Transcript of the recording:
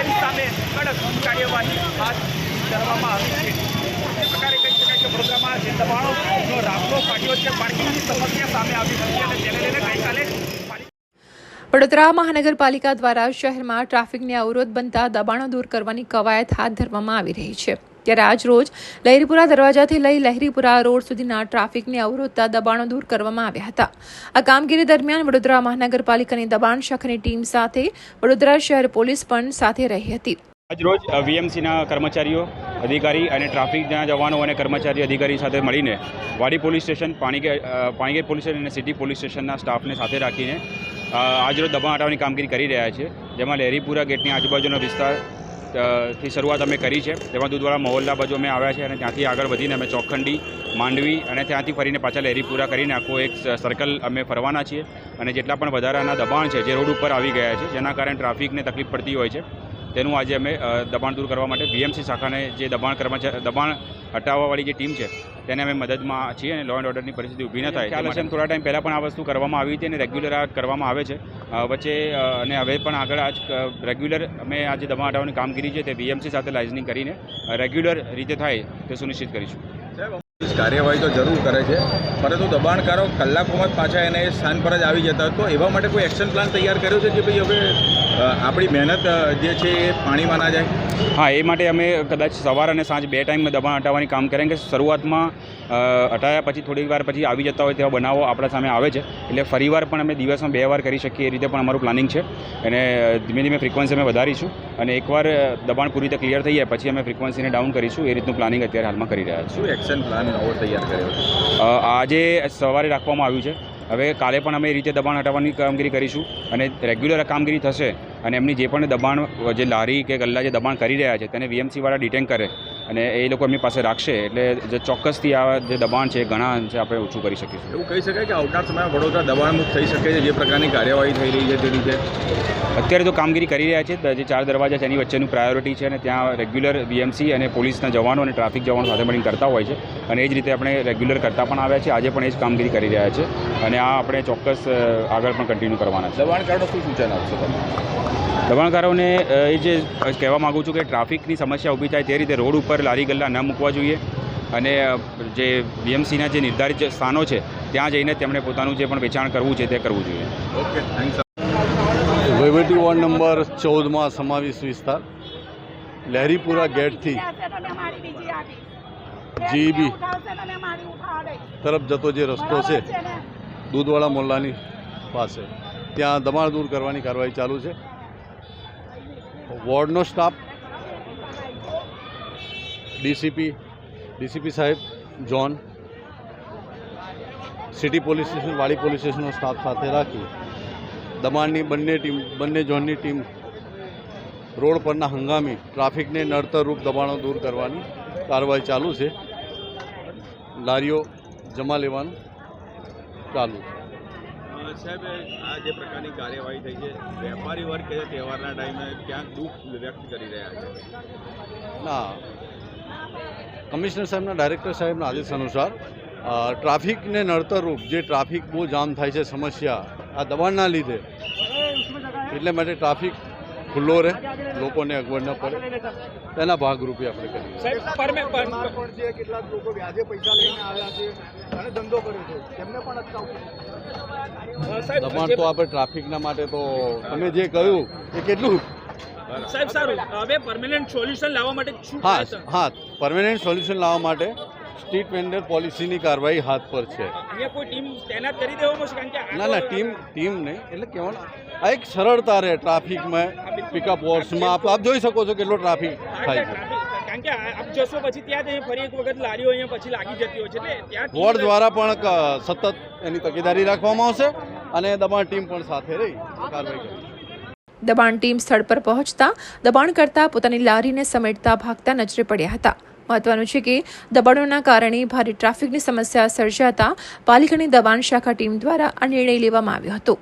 તેની સામે કડક કાર્યવાહી હાથ ધરવામાં આવી છે. એ પ્રકારે કહી શકાય કે વડોદરામાં જે દબાણોનો રાફડો પાડ્યો છે, પાર્કિંગની સમસ્યા સામે આવી હતી અને તેને લઈને ગઈકાલે વડોદરા મહાનગરપાલિકા દ્વારા શહેરમાં ટ્રાફિકને અવરોધ બનતા દબાણો દૂર કરવાની કવાયત હાથ ધરવામાં આવી રહી છે. ત્યારે આજ રોજ લહેરીપુરા દરવાજાથી લઈ લહેરીપુરા રોડ સુધીના ટ્રાફિકને અવરોધતા દબાણો દૂર કરવામાં આવ્યા હતા. આ કામગીરી દરમિયાન વડોદરા મહાનગરપાલિકાની દબાણ શાખાની ટીમ સાથે વડોદરા શહેર પોલીસ પણ સાથે રહી હતી. આજરોજ વીએમસીના કર્મચારીઓ, અધિકારી અને ટ્રાફિકના જવાનો અને કર્મચારી અધિકારી સાથે મળીને વાડી પોલીસ સ્ટેશન પાણીગેર પાણીગેટ પોલીસ સ્ટેશન અને સિટી પોલીસ સ્ટેશનના સ્ટાફને સાથે રાખીને આજરોજ દબાણ હટાવવાની કામગીરી કરી રહ્યા છે. જેમાં લહેરીપુરા ગેટની આજુબાજુનો વિસ્તાર થી શરૂઆત અમે કરી છે. તેમાં દૂધવાળા મહોલ્લા બાજુ અમે આવ્યા છે અને ત્યાંથી આગળ વધીને અમે ચોખંડી, માંડવી અને ત્યાંથી ફરીને પાછા લહેરીપુરા કરીને આખો એક સર્કલ અમે ફરવાના છીએ. અને જેટલા પણ વધારાના દબાણ છે, જે રોડ ઉપર આવી ગયા છે, જેના કારણે ટ્રાફિકને તકલીફ પડતી હોય છે. તેનું આજે અમે દબાણ દૂર કરવા માટે બીએમસી શાખાને જે દબાણ કર્મચારી દબાણ હટાવવાવાળી જે ટીમ છે તેને અમે મદદમાં છીએ અને લો એન્ડ ઓર્ડરની પરિસ્થિતિ ઊભી ન થાય. ખ્યાલ હશે થોડા ટાઈમ પહેલાં પણ આ વસ્તુ કરવામાં આવી હતી અને રેગ્યુલર આ કરવામાં આવે છે. વચ્ચે અને હવે પણ આગળ આજ રેગ્યુલર અમે આ જે દબાણ હટાવવાની કામગીરી છે તે બીએમસી સાથે લાઇઝનિંગ કરીને રેગ્યુલર રીતે થાય તે સુનિશ્ચિત કરીશું. કાર્યવાહી તો જરૂર કરે છે પરંતુ દબાણકારો કલાકોમાં જ પાછા એને સ્થાન પર જ આવી જતા તો એવા માટે કોઈ એક્શન પ્લાન તૈયાર કર્યો છે કે ભાઈ હવે આપણી મહેનત જે છે એ પાણીમાં ના જાય? હા એ માટે અમે કદાચ સવાર અને સાંજ બે ટાઈમ દબાણ હટાવવાની કામ કરીએ કે શરૂઆતમાં હટાયા પછી થોડીક વાર પછી આવી જતા હોય તેવા બનાવો આપણા સામે આવે છે. એટલે ફરીવાર પણ અમે દિવસમાં બે વાર કરી શકીએ એ રીતે પણ અમારું પ્લાનિંગ છે. અને ધીમે ધીમે ફ્રિકવન્સી અમે વધારીશું અને એકવાર દબાણ પૂરી રીતે ક્લિયર થઈ જાય પછી અમે ફ્રિકવન્સીને ડાઉન કરીશું. એ રીતનું પ્લાનિંગ અત્યારે હાલમાં કરી રહ્યા છીએ. શું એક્શન પ્લાન નવો તૈયાર કર્યો? આજે સવારે રાખવામાં આવ્યું છે. હવે કાલે પણ અમે એ રીતે દબાણ હટાવવાની કામગીરી કરીશું અને રેગ્યુલર કામગીરી થશે અને એમની જે પણ દબાણ જે લારી કે ગલ્લા જે દબાણ કરી રહ્યા છે તેને વીએમસીવાળા ડિટેન કરે અને એ લોકો એમની પાસે રાખશે એટલે જે ચોક્કસથી આ જે દબાણ છે ઘણા અંશે આપણે ઓછું કરી શકીશું. એવું કહી શકાય કે આવનાર સમયમાં વડોદરા દબાણમુક્ત થઈ શકે છે જે પ્રકારની કાર્યવાહી થઈ રહી છે તે રીતે અત્યારે તો કામગીરી કરી રહ્યા છે જે ચાર દરવાજા છે એની વચ્ચેનું પ્રાયોરિટી છે અને ત્યાં રેગ્યુલર વીએમસી અને પોલીસના જવાનો અને ટ્રાફિક જવાનો સાથે મળીને કરતા હોય છે અને એ જ રીતે આપણે રેગ્યુલર કરતા પણ આવ્યા છે આજે પણ એ જ કામગીરી કરી રહ્યા છે. અને આ આપણે ચોક્કસ આગળ પણ કન્ટિન્યુ કરવાના છે. દબાણકારો શું સૂચન આપશો તમે? દબાણકારોને એ જે કહેવા માગું છું કે ટ્રાફિકની સમસ્યા ઊભી થાય તે રીતે રોડ ઉપર લારી ગલ્લા ન મૂકવા જોઈએ. અને જે બીએમસીના જે નિર્ધારિત જે સ્થાનો છે ત્યાં જઈને તેમણે પોતાનું જે પણ વેચાણ કરવું છે તે કરવું જોઈએ. ઓકે વહીવટી વોર્ડ નંબર ચૌદમાં સમાવેશ વિસ્તાર. લહેરીપુરા ગેટથી જીઈબી તરફ જતો જે રસ્તો છે દૂધવાળા મોલ્લાની પાસે. ત્યાં દબાણ દૂર કરવાની કાર્યવાહી ચાલુ છે. વોર્ડનો સ્ટાફ, ડીસીપી ડીસીપી સાહેબ, zone, city police station, Wadi police સ્ટેશનનો staff સાથે રાખી દબાણની બંને ટીમ, બંને ઝોનની ટીમ રોડ પરના હંગામી ટ્રાફિકને નડતરરૂપ દબાણો દૂર કરવાની કાર્યવાહી ચાલુ છે. લારીઓ જમા લેવાનું ચાલુ છે. સાહેબ આ જે પ્રકારની કાર્યવાહી થઈ છે વેપારી વર્ગ કે તહેવારના ટાઈમે ક્યાંક દુઃખ વ્યક્ત કરી રહ્યા છે? ના. કમિશનર સાહેબના ડાયરેક્ટર સાહેબના આદેશ અનુસાર ટ્રાફિકને નડતરરૂપ જે ટ્રાફિક બહુ જામ થાય છે સમસ્યા આ દબાણના લીધે એટલે માટે ટ્રાફિક ખુલ્લો રહે લોકોને અગવડ ન પડે. તેના ભાગરૂપે આપણે કરીએ. સાહેબ પરમે પર- કેટલાક લોકો વ્યાજે પૈસા લઈને આવ્યા છે અને ધંધો કરે છે તેમને પણ અટકાવવું દબાણ તો આપણે ટ્રાફિકના માટે તો તમે જે કહ્યું એ કેટલું? સાહેબ સારું. હવે પરમેનન્ટ સોલ્યુશન લાવવા માટે હા હા પરમેનન્ટ સોલ્યુશન લાવવા માટે સ્ટ્રીટ વેન્ડર પોલિસીની કાર્યવાહી હાથ પર છે. ના ના ટીમ ટીમ નહીં. એટલે કહેવાનું આ એક સરળતા રહે ટ્રાફિકમાં પિકઅપ વોર્સમાં આપ આપ જોઈ શકો છો કેટલો ટ્રાફિક થાય છે. કારણ કે આપ જશો પછી ત્યાં ફરી એક વખત લારીઓ અહીંયા પછી લાગી જતી હોય છે. એટલે ત્યાં ટીમ દ્વારા પણ સતત એની તકેદારી રાખવામાં આવશે અને દબાણ ટીમ પણ સાથે રહી કાર્યવાહી દબાણ ટીમ સ્થળ પર પહોંચતા દબાણ કરતા પોતાની લારીને સમેટતા ભાગતા નજરે પડ્યા હતા. મહત્વનું છે કે દબાણોના કારણે ભારે ટ્રાફિકની સમસ્યા સર્જાતા પાલિકાની દબાણ શાખા ટીમ દ્વારા આ નિર્ણય લેવામાં આવ્યો હતો.